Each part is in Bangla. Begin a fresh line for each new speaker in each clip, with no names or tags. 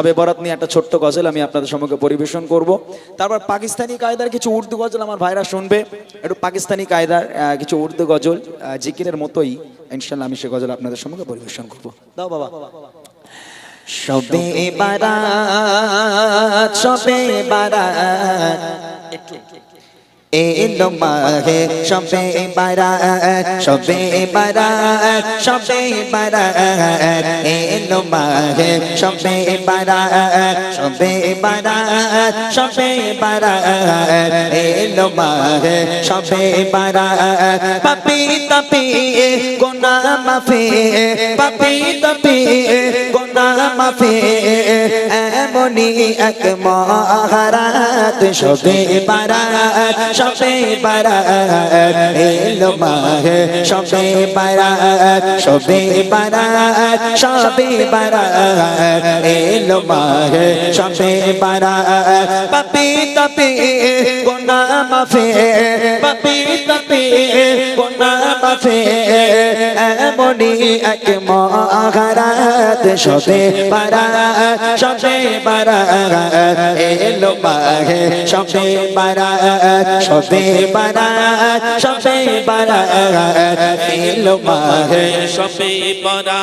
সবে বরাত নিয়ে একটা ছোট্ট গজল আমি আপনাদের সম্মুখে পরিবেশন করব। তারপর পাকিস্তানি কায়দার কিছু উর্দু গজল আমার ভাইরা শুনবে। একটু পাকিস্তানি কায়দার কিছু উর্দু গজল জিকিরের মতোই। ইনশাল্লাহ আমি সে গজল আপনাদের সম্মুখে পরিবেশন করব। দাও বাবা।
সবে বারাত সবে বারাত। এলো মাহে সবে বারাত সবে বারাত সবে বারাত এলো মাহে সবে বারাত সবে বারাত সবে বারাত এলো মাহে সবে বারাত পাপি তাপি গোনা মাফি পাপি তাপি গোনা মাফি এমনি এক মহারাত, সবে বারাত সবে বারাত, এলো মাহে, সবে বারাত সবে বারাত সবে বারাত, এলো মাহে, সবে বারাত। পাপি তাপি গোনা মাফি, পাপি তাপি গোনা মাফি, এমনি এক মহারাত সবে বারাত সবে বারাত এলো মাহে সবে বারাত সবে বারাত সবে বারাত এলো মাহে
সবে বরা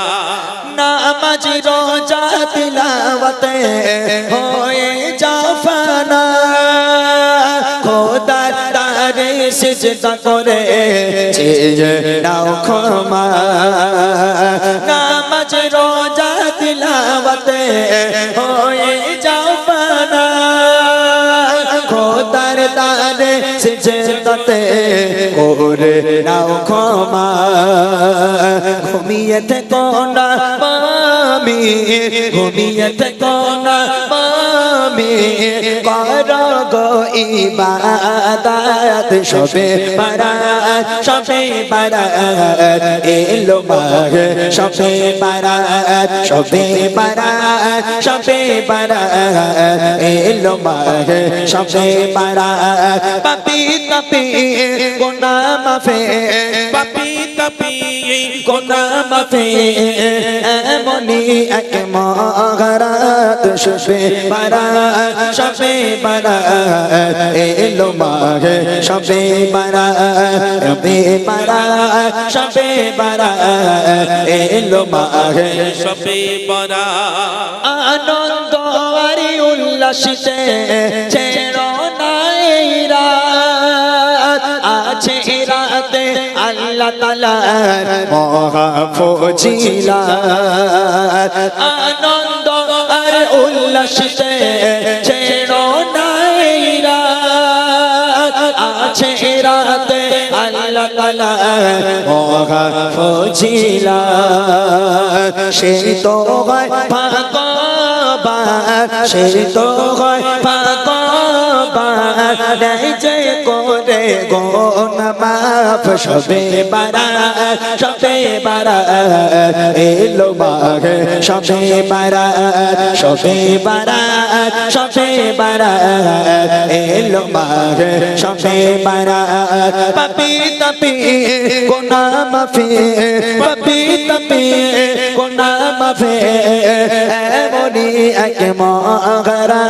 নামাজ, রোজা, তিলাওয়াতে হয়ে যাও ফানা খোদার করে নাও ক্ষমা। নামাজ তিলাওয়াতে হয়ে যাও পানা। খোদার তারে সিজদাতে ওরে নাও ক্ষমা। ঘুমিয়ে থেকো না মামি, ঘুমিয়ে মামি কর গো ইবাদত, সবে বারাত সবে বারাত এলো মাহে সবে বারাত সবে বারাত সবে বারাত এলো মাহে সবে বারাত পাপি তাপি গোনা মাফে,
পাপি তাপি
এলো মাহে সবে বারাত সবে বারাত সবে বারাত এলো মাহে
সবে বরা।
আনন্দ আরি উল্লাসিতে ছেড়ো আল্লাহ তালার মহা ফজিলা আনন্দ আর উল্লাসিতে ছেড়ো নাই রাত আছে রাতে আল্লাহ তালার মহা ফজিলা সেই তো হয় ভাগবান সেই তো হয় নাই যে করে গোন মাফ সবে বারা সবে বারা এলো মাঘে সবে বারা সবে বারা সবে বারা এলো মাঘে সবে বারা পাপি তাপি গোনা মাফি পাপি তাপি গোনা মাফে এমনি এক মহারাত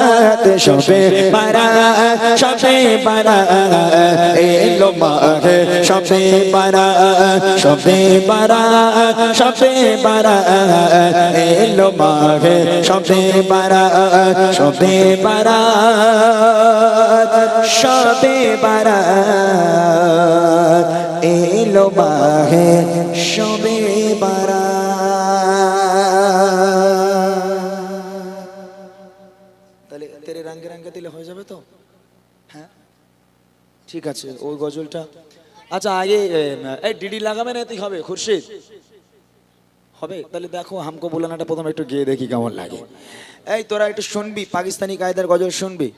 সবে বারা সবে বারা এলো মাঘে সবে বারা সবে বারা সবে বারা এলো মাঘে সবে বারা সবে বারা সবে বারা এলো মাঘে সবে বারা।
রঙে দিলে হয়ে যাবে তো? হ্যাঁ। ঠিক আছে ওই গজলটা। আচ্ছা আগে এই ডিডি লাগাবে না তুই হবে খুরশিদ? হবে? তাহলে দেখো হামকো বুলানাটা প্রথমে একটু গিয়ে দেখি কেমন লাগে। এই তোরা একটু শুনবি পাকিস্তানি কায়দার গজল শুনবি?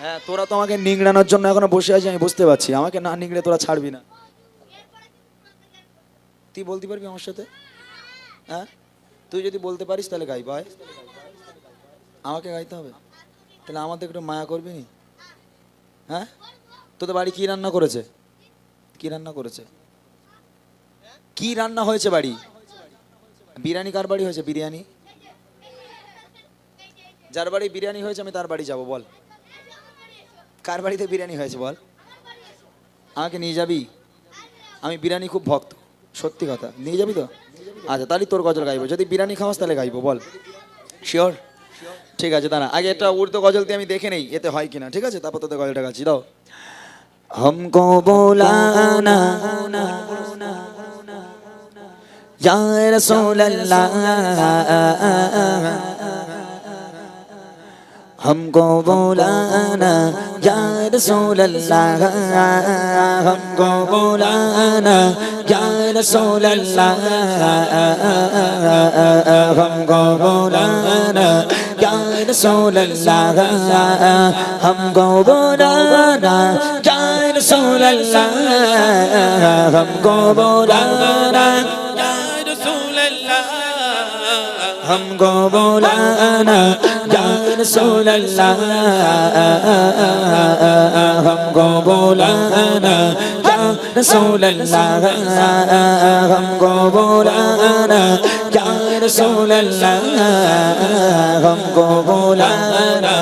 হ্যাঁ তোরা তো আমাকে নিংড়ানোর জন্য এখনও বসে আছি আমি বুঝতে পারছি। আমাকে না নিংড়ে তোরা ছাড়বি না। তুই বলতে পারবি আমার সাথে? হ্যাঁ? তুই যদি বলতে পারিস তাহলে গাই ভাই আমাকে গাইতে হবে? তাহলে আমাদের একটু মায়া করবি নি? হ্যাঁ? তোদের বাড়ি কি রান্না করেছে? কি রান্না করেছে? কি রান্না হয়েছে বাড়ি? বিরিয়ানি কার বাড়ি হয়েছে? বিরিয়ানি? যার বাড়ি বিরিয়ানি হয়েছে, আমি তার বাড়ি যাব, বল। কার বাড়িতে বিরিয়ানি হয়েছে, বল? আমাকে নিয়ে যাবি? আমি বিরিয়ানি খুব ভক্ত, সত্যি কথা। নিয়ে যাবি তো? আচ্ছা তাহলে তোর গজল গাইবো। যদি বিরিয়ানি খাওয়াস, তাহলে গাইবো, বল। শিওর ঠিক আছে দাঁড়া আগে একটা উর্দু গজল দিয়ে আমি দেখে নেই এতে হয় কিনা ঠিক আছে তারপর তোদের গজলটা গাচ্ছি দাও
हमको बुलाना या रसूल अल्लाह हमको बुलाना या रसूल अल्लाह हमको बुलाना या रसूल अल्लाह हमको बुलाना Ya Rasul Allah Humko bulana Ya Rasul Allah Humko bulana हमको बोलाना
या रसूल अल्लाह
हमको बोलाना या रसूल अल्लाह हमको बोलाना رسول اللہ غم کو بولانا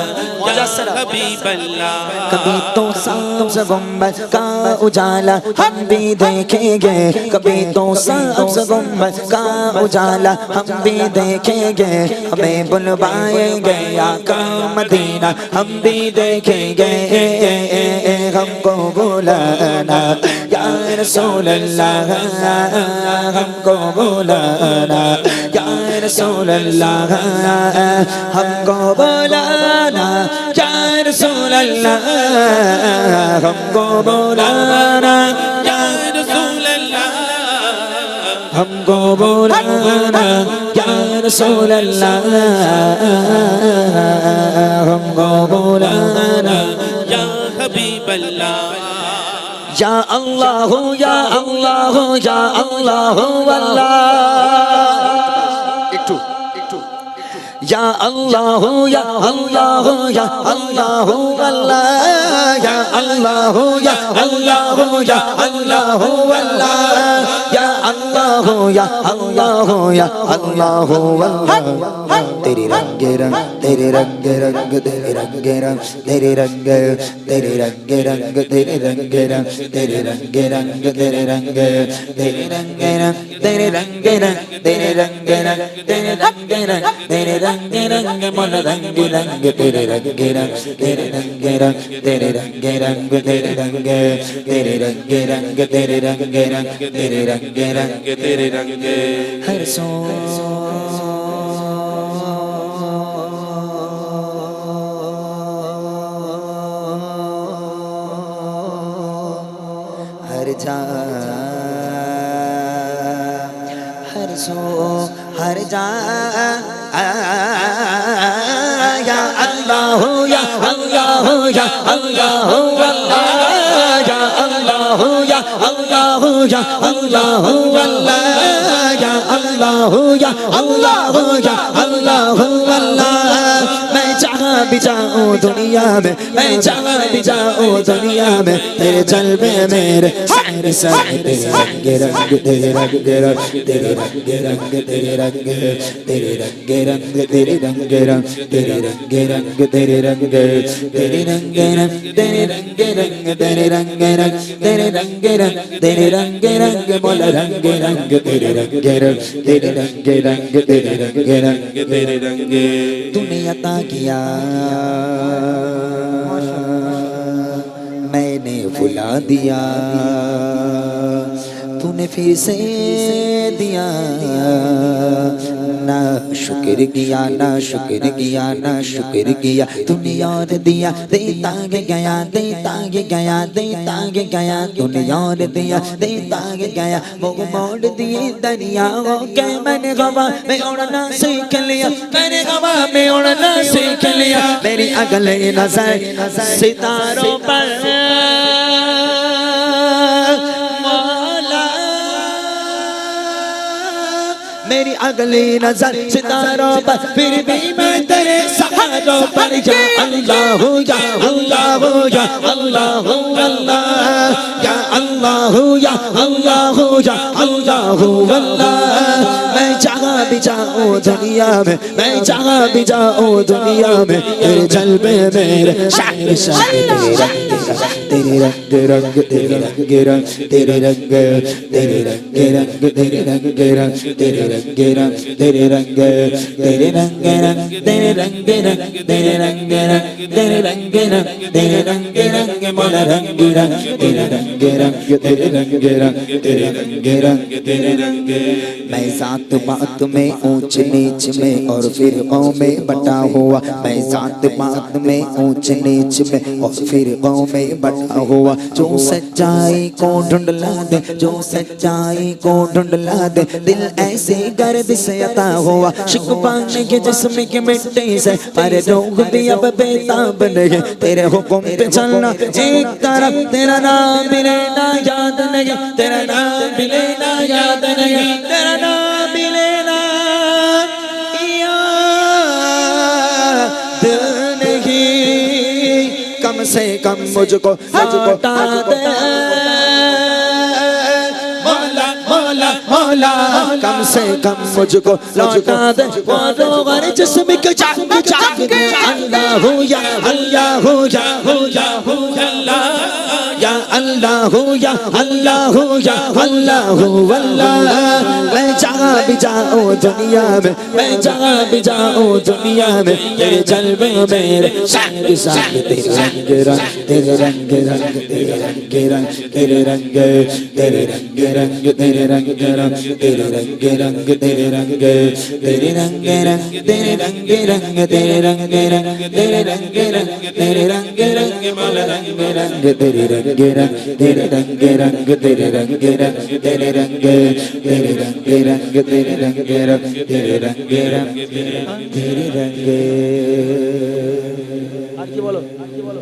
حبیب اللہ کبھی تو سبز
گنبد کا اجالا
ہم بھی دیکھیں گے کبھی تو سبز گنبد کا اجالا ہم بھی دیکھیں گے ہمیں بلوائیں گے آقا مدینہ ہم بھی دیکھیں گے غم کو بولانا یا رسول اللہ غم کو بولانا رسول اللہ ہم کو بلانا یا رسول اللہ ہم کو بلانا
یا رسول اللہ
ہم کو بلانا یا رسول اللہ ہم
کو بلانا یا
حبیب اللہ یا اللہ یا اللہ یا
اللہ اللہ
या अल्लाह या अल्लाह या अल्लाह अल्लाह या अल्लाह या अल्लाह या अल्लाह अल्लाह یا اللہ ہو یا اللہ ہو یا اللہ ہو اللہ تیرے رنگ رنگ تیرے رنگ رنگ تیرے رنگ رنگ تیرے رنگ تیرے رنگ رنگ تیرے رنگ رنگ تیرے رنگ رنگ تیرے رنگ تیرے رنگ رنگ تیرے رنگ رنگ تیرے رنگ رنگ تیرے رنگ رنگ تیرے رنگ رنگ من رنگ رنگ تیرے رنگ رنگ تیرے رنگ رنگ تیرے رنگ رنگ تیرے رنگ تیرے رنگ رنگ تیرے رنگ رنگ تیرے رنگ रंग रंग
तेरे रंग
हर सो हर जा हर सो हर जा या अल्लाह या अल्लाह या अल्लाह अल्लाह ya Allah Allah ya Allah ya Allah ya Allah Allah मैं जहाँ भी जाऊँ दुनिया में मैं जहाँ भी जाऊँ दुनिया में तेरे जलवे मेरे दुनिया ताकिया भुला दिया। तूने फिर से दिया। ना शुक्र किया ना शुक्र किया ना शुक्र किया तूने और दिया देता गया देता गया देता गया तूने और दिया देता गया वो मोड़ दिए दरिया के मैंने गवा में उड़ना सीख लिया मैंने गवा में उड़ना सीख लिया मेरी अगले नजर सितारों पर मेरी अगली नजर सितारों पर फिर भी मैं तेरे सहारों पर या अल्लाह या अल्लाह या अल्लाह अल्लाह या अल्लाह या अल्लाह या अल्लाह अल्लाह मैं जहाँ भी भी जाऊं दुनिया में मैं जहाँ भी जाऊं दुनिया में तेरे जलवे मेरे शायर शायर तेरे रंग रंग तेरे रंग रंग तेरे रंग तेरे रंग रंग तेरे रंग रंग तेरे रंग रंग तेरे रंग तेरे रंग रंग तेरे रंग रंग तेरे रंग रंग तेरे रंग रंग तेरे रंग रंग मोला रंग रंग तेरे रंग रंग तेरे रंग रंग तेरे रंग रंग तेरे रंग मैं सात बात में ऊंच नीच में और फिर गाँव में बटा हुआ। मैं सात बात में ऊंच नीच में और फिर गाँव में बटा हुआ। जो सच्चाई को ढूंढला दे, जो सच्चाई को ढूंढला दे, दिल ऐसे गर्द से अता हुआ। शिक पाने के जिस्म की मिट्टी से पर लोग भी अब बेताब नहीं। तेरे हुक्म पे चलना एक तरफ़ तेरा नाम लेना याद नहीं, तेरा नाम लेना याद नहीं। कम से कम मुझको मुझको दे मौला मौला मौला कम से कम मुझको लौटा दे मारो हर जिस्म के जाग जाग के अल्लाह हो या अल्लाह हो या हो या हो अल्लाह या अल्लाह हो या अल्लाह हो या अल्लाह हो अल्लाह मैं जहाँ भी जाऊँ दुनिया में मैं जहाँ भी जाऊँ दुनिया में तेरे जलवे मेरे संग संग तेरे रंग रंग तेरे रंग रंग तेरे रंग रंग तेरे रंग तेरे रंग रंग तेरे रंग रंग तेरे रंग रंग तेरे रंग तेरे रंग रंग तेरे रंग रंग तेरे रंग रंग तेरे रंग रंग तेरे रंग रंग मोला रंग रंग तेरे रंग रंग तेरे रंग रंग तेरे रंग रंग तेरे रंग तेरे रंग रंग तेरे रंग रंग तेरे रंग रंग तेरे रंग
আর কি বলো আর কি বলো